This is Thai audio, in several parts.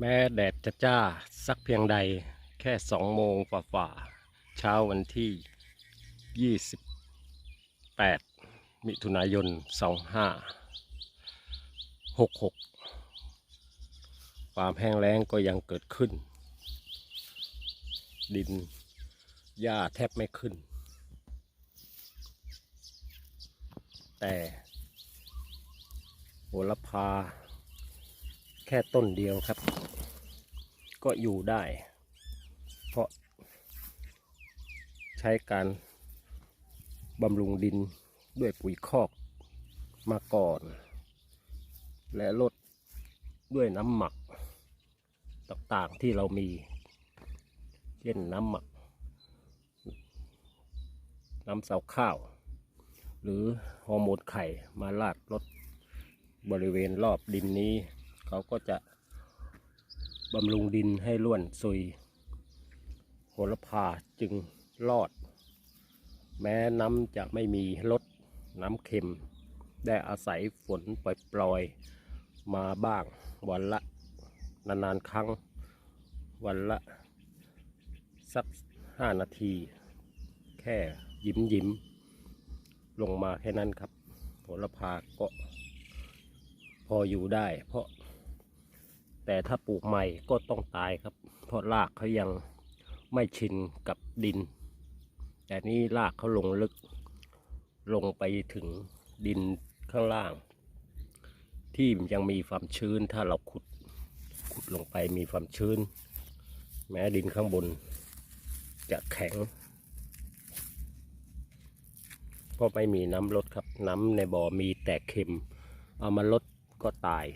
แม้แดดจะจ้าสักเพียงใดแค่สองโมงฝ่าๆเช้าวันที่ 28 มิถุนายน 2566 ความแห้งแล้งก็ยังเกิดขึ้น ดินหญ้าแทบไม่ขึ้น แต่โหระพา แค่ต้นเดียวครับ ก็อยู่ได้ เพราะ ใช้การบำรุงดินด้วยปุ๋ยคอกมาก่อน และลดด้วยน้ำหมัก ต่างๆที่เรามี เช่นน้ำหมัก น้ำเสาข้าว หรือฮอร์โมนไข่มาลาดลดบริเวณรอบดินนี้ เขาก็จะบำรุงดินให้ร่วนซุยโหระพาจึงรอด แม้น้ำจะไม่มีลดน้ำเค็ม ได้อาศัยฝนปล่อยๆมาบ้างวันละนานๆครั้ง วันละสักห้านาที แค่ยิ้มยิ้มๆลงมาแค่นั้นครับโหระพาก็พออยู่ได้เพราะ แต่ถ้าปลูกใหม่ก็ต้องตายครับ เพราะรากเขายังไม่ชินกับดิน แต่นี่รากเขาลงลึกลงไปถึงดินข้างล่าง ที่ยังมีความชื้นถ้าเราขุดขุดลงไปมีความชื้น แม้ดินข้างบนจะแข็งเพราะไม่มีน้ำลดครับน้ำในบ่อมีแต่เค็ม เอามาลดก็ตาย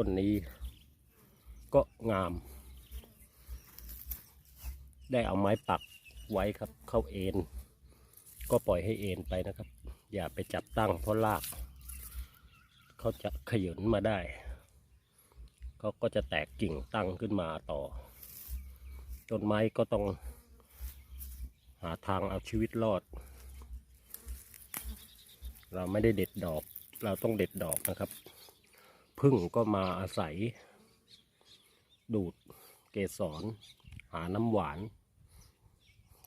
ต้นนี้ ก็งาม ได้เอาไม้ปักไว้ครับ เข้าเอ็น ก็ปล่อยให้เอ็นไปนะครับ อย่าไปจับตั้งเพราะราก เขาจะขยืนมาได้ เขาก็จะแตกกิ่งตั้งขึ้นมาต่อ ต้นไม้ก็ต้อง หาทางเอาชีวิตรอด เราไม่ได้เด็ดดอก เราต้องเด็ดดอกนะครับ พึ่งก็มาอาศัย ดูดเกสร หาน้ำหวาน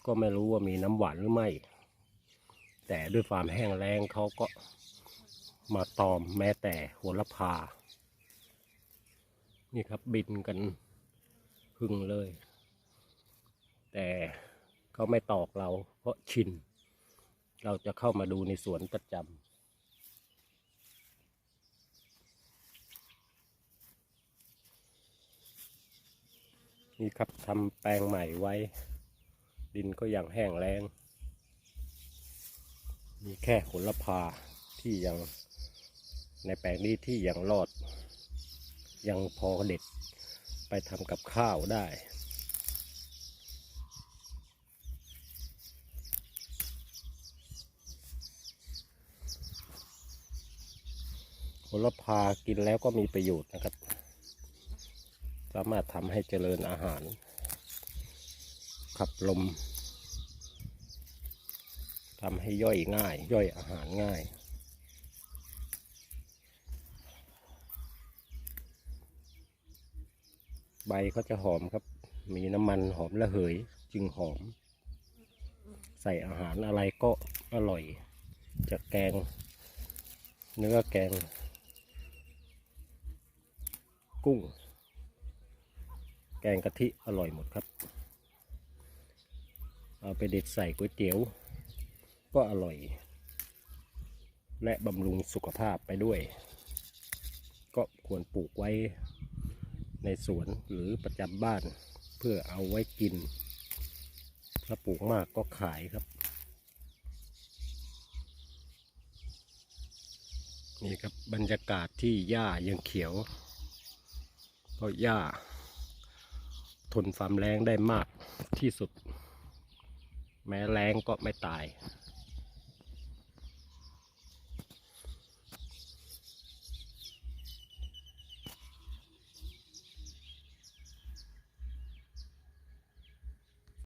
ก็ไม่รู้ว่ามีน้ำหวานหรือไม่ แต่ด้วยความแห้งแล้งเขาก็มาตอมแม้แต่โหระพา นี่ครับบินกันพึ่งเลย แต่เขาไม่ตอกเราเพราะชิน เราจะเข้ามาดูในสวนประจำ นี่ครับทำแปลงใหม่ไว้ ดินก็ยังแห้งแล้ง มีแค่ผลพาที่ยังในแปลงนี้ที่ยังรอด ยังพอเด็ดไปทำกับข้าวได้ผลพากินแล้วก็มีประโยชน์นะครับ สามารถทำให้เจริญอาหาร ขับลมทำให้ย่อยง่าย ย่อยอาหารง่ายใบเขาจะหอมครับ มีน้ำมันหอมระเหย จึงหอม ใส่อาหารอะไรก็อร่อย จะแกง เนื้อแกง กุ้ง แกงกะทิอร่อยหมดครับ เอาไปเด็ดใส่ก๋วยเตี๋ยว ก็อร่อย และบำรุงสุขภาพไปด้วย ก็ควรปลูกไว้ในสวนหรือประจำบ้าน เพื่อเอาไว้กิน ถ้าปลูกมากก็ขายครับ นี่ครับบรรยากาศที่หญ้ายังเขียวเพราะหญ้า ทนความแรงได้มากที่สุด แม้แรงก็ไม่ตาย